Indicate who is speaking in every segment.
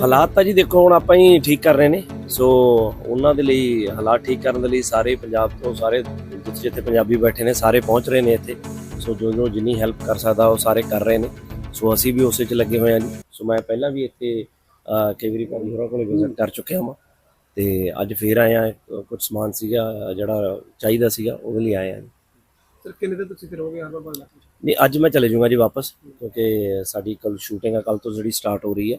Speaker 1: ਹਾਲਾਤ ਤਾਂ ਜੀ ਦੇਖੋ ਹੁਣ ਆਪਾਂ ਹੀ ਠੀਕ ਕਰ ਰਹੇ ਨੇ। ਸੋ ਉਹਨਾਂ ਦੇ ਲਈ ਹਾਲਾਤ ਠੀਕ ਕਰਨ ਦੇ ਲਈ ਸਾਰੇ ਪੰਜਾਬ ਤੋਂ ਸਾਰੇ ਜਿੱਥੇ ਜਿੱਥੇ ਪੰਜਾਬੀ ਬੈਠੇ ਨੇ ਸਾਰੇ ਪਹੁੰਚ ਰਹੇ ਨੇ ਇੱਥੇ। ਸੋ ਜੋ ਜੋ ਜਿੰਨੀ ਹੈਲਪ ਕਰ ਸਕਦਾ ਉਹ ਸਾਰੇ ਕਰ ਰਹੇ ਨੇ। ਸੋ ਅਸੀਂ ਵੀ ਉਸੇ 'ਚ ਲੱਗੇ ਹੋਏ ਹਾਂ ਜੀ। ਸੋ ਮੈਂ ਪਹਿਲਾਂ ਵੀ ਇੱਥੇ ਅਹ, ਕਈ ਵਾਰੀ ਭਾਜੀ ਹੋਰਾਂ ਕੋਲ ਵਿਜ਼ਿਟ ਕਰ ਚੁੱਕਿਆ ਹਾਂ ਤੇ ਅੱਜ ਫੇਰ ਆਇਆ ਕੁਝ ਸਮਾਨ ਸੀਗਾ ਜਿਹੜਾ ਚਾਹੀਦਾ ਸੀਗਾ ਉਹਦੇ ਲਈ ਆਏ ਜੀ।
Speaker 2: ਸਰ ਕਿੰਨੇ ਦਿਨ ਤੁਸੀਂ ਫਿਰ ਹੋਗੇ ਹਰਬਲ ਬਾਗ ਇਲਾਕੇ 'ਚ?
Speaker 1: ਨਹੀਂ ਅੱਜ ਮੈਂ ਚਲੇ ਜਾਊਂਗਾ ਜੀ ਵਾਪਸ ਕਿਉਂਕਿ ਸਾਡੀ ਕੱਲ ਸ਼ੂਟਿੰਗ ਆ ਕੱਲ ਤੋਂ ਜਿਹੜੀ ਸਟਾਰਟ ਹੋ ਰਹੀ ਹੈ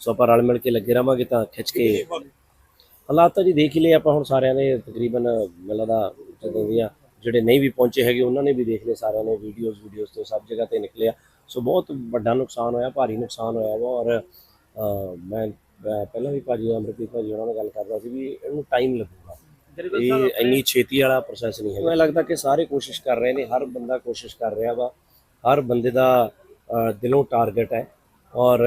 Speaker 1: ਸੋ ਆਪਾਂ ਰਲ ਮਿਲ ਕੇ ਲੱਗੇ ਰਵਾਂਗੇ ਤਾਂ ਖਿੱਚ ਕੇ ਹਾਲਾਤ ਤਾਂ ਜੀ ਦੇਖ ਹੀ ਲਏ ਆਪਾਂ ਹੁਣ ਸਾਰਿਆਂ ਨੇ ਤਕਰੀਬਨ ਮੈਨੂੰ ਲੱਗਦਾ ਜਦੋਂ ਵੀ ਆ ਜਿਹੜੇ ਨਹੀਂ ਵੀ ਪਹੁੰਚੇ ਹੈਗੇ ਉਹਨਾਂ ਨੇ ਵੀ ਦੇਖ ਲਏ ਸਾਰਿਆਂ ਨੇ ਵੀਡੀਓਜ਼ ਵੀਡੀਓਜ਼ ਤੋਂ ਸਭ ਜਗ੍ਹਾ ਤੇ ਨਿਕਲਿਆ ਸੋ ਬਹੁਤ ਵੱਡਾ ਨੁਕਸਾਨ ਹੋਇਆ ਭਾਰੀ ਨੁਕਸਾਨ ਹੋਇਆ ਵਾ ਔਰ ਮੈਂ ਪਹਿਲਾਂ ਵੀ ਭਾਜੀ ਅਮਰਪ੍ਰੀਤ ਭਾਜੀ ਉਹਨਾਂ ਨਾਲ ਗੱਲ ਕਰਦਾ ਸੀ ਵੀ ਇਹਨੂੰ ਟਾਈਮ ਲੱਗੂਗਾ। ਇਹ ਇੰਨੀ ਛੇਤੀ ਵਾਲਾ ਪ੍ਰੋਸੈਸ ਨਹੀਂ ਹੈ ਮੈਨੂੰ ਲੱਗਦਾ ਕਿ ਸਾਰੇ ਕੋਸ਼ਿਸ਼ ਕਰ ਰਹੇ ਨੇ ਹਰ ਬੰਦਾ ਕੋਸ਼ਿਸ਼ ਕਰ ਰਿਹਾ ਵਾ। ਹਰ ਬੰਦੇ ਦਾ ਦਿਲੋਂ ਟਾਰਗੇਟ ਹੈ। ਔਰ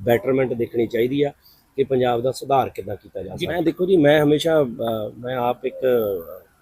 Speaker 1: ਬੈਟਰਮੈਂਟ ਦੇਖਣੀ ਚਾਹੀਦੀ ਆ ਕਿ ਪੰਜਾਬ ਦਾ ਸੁਧਾਰ ਕਿੱਦਾਂ ਕੀਤਾ ਜਾ ਸਕਦਾ ਮੈਂ ਦੇਖੋ ਜੀ ਮੈਂ ਹਮੇਸ਼ਾ ਮੈਂ ਆਪ ਇੱਕ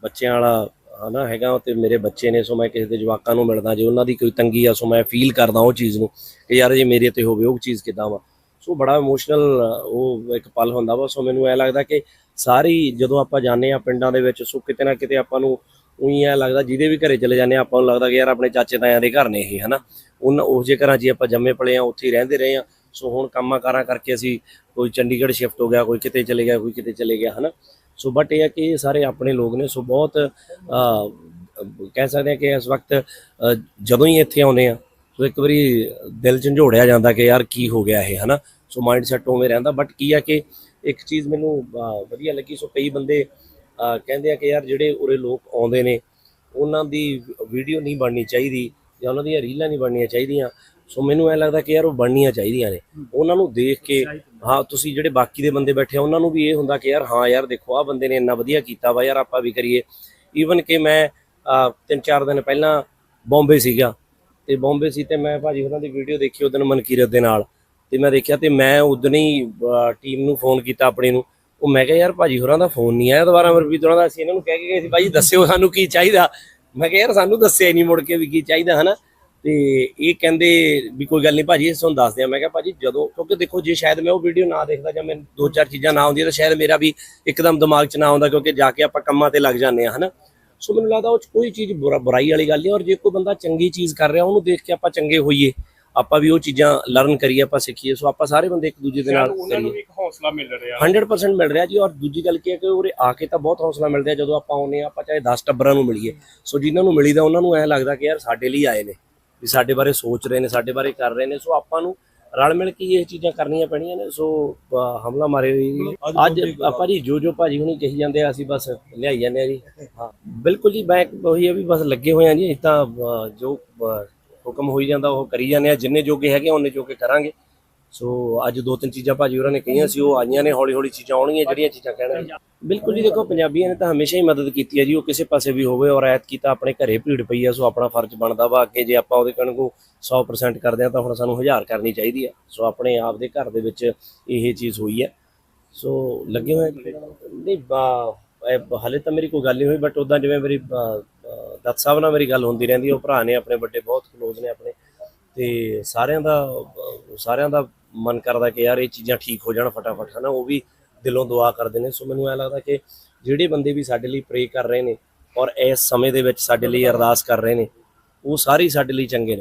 Speaker 1: ਬੱਚਿਆਂ ਵਾਲਾ ਹਨਾ ਹੈਗਾ ਤੇ ਮੇਰੇ ਬੱਚੇ ਨੇ ਸੋ ਮੈਂ ਕਿਸੇ ਦੇ ਜਵਾਕਾਂ ਨੂੰ ਮਿਲਦਾ ਜੇ ਉਹਨਾਂ ਦੀ ਕੋਈ ਤੰਗੀ ਆ ਸੋ ਮੈਂ ਫੀਲ ਕਰਦਾ ਉਹ ਚੀਜ਼ ਨੂੰ ਕਿ ਯਾਰ ਜੇ ਮੇਰੇ ਤੇ ਹੋਵੇ ਉਹ ਚੀਜ਼ ਕਿੱਦਾਂ ਵਾ। ਸੋ ਬੜਾ ਇਮੋਸ਼ਨਲ ਉਹ ਇੱਕ ਪਲ ਹੁੰਦਾ ਵਾ। ਸੋ ਮੈਨੂੰ ਐ ਲੱਗਦਾ ਕਿ ਸਾਰੀ ਜਦੋਂ ਆਪਾਂ ਜਾਂਦੇ ਆ ਪਿੰਡਾਂ ਦੇ ਵਿੱਚ ਸੋ ਕਿਤੇ ਨਾ ਕਿਤੇ ਆਪਾਂ ਨੂੰ ਉਹੀ ਐ ਲੱਗਦਾ ਜਿਹਦੇ ਵੀ ਘਰੇ ਚਲੇ ਜਾਂਦੇ ਆ ਆਪਾਂ ਨੂੰ ਲੱਗਦਾ ਕਿ ਯਾਰ ਆਪਣੇ ਚਾਚੇ ਤਾਇਆਂ ਦੇ ਘਰ ਨੇ ਇਹ ਹਨਾ। ਉਹਨਾਂ ਉਹ ਜੇ ਘਰਾਂ 'ਚ ਹੀ ਆਪਾਂ ਜੰਮੇ ਪਲੇ ਆ ਉੱਥੇ ਹੀ ਰਹਿੰਦੇ ਰਹੇ ਆ ਸੋ ਹੁਣ ਕੰਮਾਂ ਕਾਰਾਂ ਕਰਕੇ ਅਸੀਂ ਕੋਈ ਚੰਡੀਗੜ੍ਹ ਸ਼ਿਫਟ ਹੋ ਗਿਆ, ਕੋਈ ਕਿਤੇ ਚਲੇ ਗਿਆ, ਕੋਈ ਕਿਤੇ ਚਲੇ ਗਿਆ, ਹਨਾ? ਸੋ ਬਟ ਇਹ ਹੈ ਕਿ ਇਹ ਸਾਰੇ ਆਪਣੇ ਲੋਕ ਨੇ, ਸੋ ਬਹੁਤ ਕਹਿ ਸਕਦੇ ਆ ਕਿ ਇਸ ਵਕਤ ਜਦੋਂ ਹੀ ਇੱਥੇ ਆਉਂਦੇ ਆ, ਸੋ ਇੱਕ ਵਾਰੀ ਦਿਲ ਝੰਜੋੜਿਆ ਜਾਂਦਾ ਕਿ ਯਾਰ ਕੀ ਹੋ ਗਿਆ ਇਹ, ਹਨਾ? ਸੋ ਮਾਈਂਡ ਸੈਟ ਉਵੇਂ ਰਹਿੰਦਾ ਬਟ ਕੀ ਆ ਕਿ ਇੱਕ ਚੀਜ਼ ਮੈਨੂੰ ਵਧੀਆ ਲੱਗੀ, ਸੋ ਕਈ ਬੰਦੇ ਕਹਿੰਦੇ ਆ ਕਿ ਯਾਰ ਜਿਹੜੇ ਉਰੇ ਲੋਕ ਆਉਂਦੇ ਨੇ, ਉਹਨਾਂ ਦੀ ਵੀਡੀਓ ਨਹੀਂ ਬਣਨੀ ਚਾਹੀਦੀ ਜਾਂ ਉਹਨਾਂ ਦੀਆਂ ਰੀਲਾਂ ਨਹੀਂ ਬਣਨੀਆਂ ਚਾਹੀਦੀਆਂ ਸੋ ਮੈਨੂੰ ਐ ਲੱਗਦਾ ਕਿ ਯਾਰ ਉਹ ਬਣਨੀਆਂ ਚਾਹੀਦੀਆਂ ਨੇ। ਉਹਨਾਂ ਨੂੰ ਦੇਖ ਕੇ ਹਾਂ ਤੁਸੀਂ ਜਿਹੜੇ ਬਾਕੀ ਦੇ ਬੰਦੇ ਬੈਠੇ ਆ ਉਹਨਾਂ ਨੂੰ ਵੀ ਇਹ ਹੁੰਦਾ ਕਿ ਯਾਰ ਹਾਂ ਯਾਰ ਦੇਖੋ ਆ ਬੰਦੇ ਨੇ ਇੰਨਾ ਵਧੀਆ ਕੀਤਾ ਵਾ ਯਾਰ ਆਪਾਂ ਵੀ ਕਰੀਏ। ਈਵਨ ਕਿ ਮੈਂ ਤਿੰਨ ਚਾਰ ਦਿਨ ਪਹਿਲਾਂ ਬੰਬੇ ਸੀਗਾ। ਤੇ ਬੰਬੇ ਸੀ ਤੇ ਮੈਂ ਭਾਜੀ ਉਹਨਾਂ ਦੀ ਵੀਡੀਓ ਦੇਖੀ ਉਦੋਂ ਮਨਕੀਰਤ ਦੇ ਨਾਲ। ਤੇ ਮੈਂ ਦੇਖਿਆ ਤੇ ਮੈਂ ਉਦੋਂ ਹੀ ਟੀਮ ਨੂੰ ਫੋਨ ਕੀਤਾ ਆਪਣੀ ਨੂੰ। ਉਹ ਮੈਂ ਕਿਹਾ ਯਾਰ ਭਾਜੀ ਹੋਰਾਂ ਦਾ ਫੋਨ ਨਹੀਂ ਆਇਆ ਦੁਬਾਰਾ ਮਰਵੀਤ ਹੋਰਾਂ ਦਾ। ਅਸੀਂ ਇਹਨਾਂ ਨੂੰ ਕਹਿ ਕੇ ਗਏ ਸੀ ਭਾਜੀ ਦੱਸਿਓ ਸਾਨੂੰ ਕੀ ਚਾਹੀਦਾ? ਮੈਂ ਕਿਹਾ ਯਾਰ ਸਾਨੂੰ ਦੱਸਿਆ ਹੀ ਨਹੀਂ ਮੁੜ ਕੇ ਵੀ ਕੀ ਚਾਹੀਦਾ ਹਨਾ? ਤੇ ਇਹ ਕਹਿੰਦੇ ਵੀ ਕੋਈ ਗੱਲ ਨਹੀਂ ਭਾਜੀ ਤੁਹਾਨੂੰ ਦੱਸਦੇ ਆ ਮੈਂ ਕਿਹਾ ਭਾਜੀ ਜਦੋਂ ਕਿਉਂਕਿ ਦੇਖੋ ਜੇ ਸ਼ਾਇਦ ਮੈਂ ਉਹ ਵੀਡੀਓ ਨਾ ਦੇਖਦਾ ਜਾਂ ਮੈਨੂੰ ਦੋ ਚਾਰ ਚੀਜ਼ਾਂ ਨਾ ਆਉਂਦੀਆਂ ਤਾਂ ਸ਼ਾਇਦ ਮੇਰਾ ਵੀ ਇੱਕਦਮ ਦਿਮਾਗ 'ਚ ਨਾ ਆਉਂਦਾ ਕਿਉਂਕਿ ਜਾ ਕੇ ਆਪਾਂ ਕੰਮਾਂ ਤੇ ਲੱਗ ਜਾਂਦੇ ਆ ਹਨਾ? ਸੋ ਮੈਨੂੰ ਲੱਗਦਾ ਉਹ 'ਚ ਕੋਈ ਚੀਜ਼ ਬੁਰਾ- ਬੁਰਾਈ ਵਾਲੀ ਗੱਲ ਨਹੀਂ ਔਰ ਜੇ ਕੋਈ ਬੰਦਾ ਚੰਗੀ ਚੀਜ਼ ਕਰ ਰਿਹਾ ਉਹਨੂੰ ਦੇਖ ਕੇ ਆਪਾਂ ਚੰਗੇ ਹੋਈਏ ਆਪਾਂ ਵੀ ਉਹ ਚੀਜ਼ਾਂ ਲਰਨ ਕਰੀਏ ਆਪਾਂ ਸਿੱਖੀਏ। ਸੋ ਆਪਾਂ ਸਾਰੇ ਬੰਦੇ ਇੱਕ ਦੂਜੇ ਦੇ ਨਾਲ
Speaker 2: ਉਹਨਾਂ ਨੂੰ ਇੱਕ ਹੌਸਲਾ ਮਿਲ ਰਿਹਾ।
Speaker 1: 100% ਮਿਲ ਰਿਹਾ ਜੀ ਔਰ ਦੂਜੀ ਗੱਲ ਕੀ ਹੈ ਕਿ ਉਰੇ ਆ ਕੇ ਤਾਂ ਬਹੁਤ ਹੌਸਲਾ ਮਿਲਦਾ ਜਦੋਂ ਆਪਾਂ ਆਉਂਦੇ ਆ ਆਪਾਂ ਚਾਹੇ 10 ਟੱਬਰਾਂ ਨੂੰ ਮਿਲੀਏ। ਸੋ ਜਿਨ੍ਹਾਂ ਨੂੰ ਮਿਲੀਦਾ ਉਹਨਾਂ ਨੂੰ ਐ ਲੱਗਦਾ ਕਿ ਯਾਰ ਸਾਡੇ ਲਈ ਆਏ ਨੇ। ਵੀ ਸਾਡੇ ਬਾਰੇ ਸੋਚ ਰਹੇ ਨੇ ਸਾਡੇ ਬਾਰੇ ਕਰ ਰਹੇ ਨੇ। ਸੋ ਆਪਾਂ ਨੂੰ ਰਲ ਮਿਲ ਕੇ ਇਹ ਚੀਜ਼ਾਂ ਕਰਨੀਆਂ ਪੈਣੀਆਂ ਨੇ। ਸੋ ਹਮਲਾ ਮਾਰੇ ਅੱਜ ਆਪਾਂ ਜੀ ਜੋ ਜੋ ਭਾਜੀ ਹੁਣੀ ਕਹੀ ਜਾਂਦੇ ਆ ਅਸੀਂ ਬਸ ਲਿਆਈ ਜਾਂਦੇ ਆ ਜੀ। ਹਾਂ। ਬਿਲਕੁਲ ਜੀ ਮੈਂ ਉਹੀ ਆ ਵੀ ਬਸ ਲੱਗੇ ਹੋਏ ਆ ਜੀ। ਤਾਂ ਜੋ ਹੁਕਮ ਹੋਈ ਜਾਂਦਾ ਉਹ ਕਰੀ ਜਾਂਦੇ ਆ। ਜਿੰਨੇ ਜੋਗੇ ਹੈਗੇ ਉਹਨੇ ਜੋਗੇ ਕਰਾਂਗੇ। ਸੋ ਅੱਜ ਦੋ ਤਿੰਨ ਚੀਜ਼ਾਂ ਭਾਜੀ ਹੋਰਾਂ ਨੇ ਕਹੀਆਂ ਸੀ ਉਹ ਆਈਆਂ ਨੇ ਹੌਲੀ ਹੌਲੀ ਚੀਜ਼ਾਂ ਆਉਣਗੀਆਂ ਜਿਹੜੀਆਂ ਚੀਜ਼ਾਂ ਕਹਿਣਗੇ ਬਿਲਕੁਲ ਜੀ, ਦੇਖੋ ਪੰਜਾਬੀਆਂ ਨੇ ਤਾਂ ਹਮੇਸ਼ਾ ਹੀ ਮਦਦ ਕੀਤੀ ਹੈ ਜੀ, ਉਹ ਕਿਸੇ ਪਾਸੇ ਵੀ ਹੋਵੇ ਔਰ ਐਤ ਕੀਤਾ ਆਪਣੇ ਘਰੇ ਭੀੜ ਪਈ ਆ, ਸੋ ਆਪਣਾ ਫਰਜ਼ ਬਣਦਾ ਵਾ ਅੱਗੇ ਜੇ ਆਪਾਂ ਉਹਦੇ ਕਣ ਕੋ 100% ਕਰਦੇ ਆ ਤਾਂ ਹੁਣ ਸਾਨੂੰ 1000 ਕਰਨੀ ਚਾਹੀਦੀ ਆ। ਸੋ ਆਪਣੇ ਆਪ ਦੇ ਘਰ ਦੇ ਵਿੱਚ ਇਹ ਚੀਜ਼ ਹੋਈ ਹੈ ਸੋ ਲੱਗੇ ਹੋਏ ਨਹੀਂ, ਬਾ- ਹਾਲੇ ਤਾਂ ਮੇਰੀ ਕੋਈ ਗੱਲ ਨਹੀਂ ਹੋਈ ਬਟ ਉਦਾਂ ਜਿਵੇਂ ਮੇਰੀ ਦੱਤ ਸਾਹਿਬ ਨਾਲ ਮੇਰੀ ਗੱਲ ਹੁੰਦੀ ਰਹਿੰਦੀ, ਉਹ ਭਰਾ ਨੇ ਆਪਣੇ ਵੱਡੇ ਬਹੁਤ ਕਲੋਜ਼ ਨੇ ਆਪਣੇ, ਤੇ ਸਾਰਿਆਂ ਦਾ ਸਾਰਿਆਂ ਦਾ ਮਨ ਕਰਦਾ ਕਿ ਯਾਰ ਇਹ ਚੀਜ਼ਾਂ ਠੀਕ ਹੋ ਜਾਣ ਫਟਾਫਟ, ਹਨਾ, ਉਹ ਵੀ ਦਿਲੋਂ ਦੁਆ ਕਰਦੇ ਨੇ। ਸੋ ਮੈਨੂੰ ਐ ਲੱਗਦਾ ਕਿ ਜਿਹੜੇ ਬੰਦੇ ਵੀ ਸਾਡੇ ਲਈ ਪ੍ਰੇ ਕਰ ਰਹੇ ਨੇ ਔਰ ਇਸ ਸਮੇਂ ਦੇ ਵਿੱਚ ਸਾਡੇ ਲਈ ਅਰਦਾਸ ਕਰ ਰਹੇ ਨੇ, ਉਹ ਸਾਰੇ ਸਾਡੇ ਲਈ ਚੰਗੇ ਨੇ।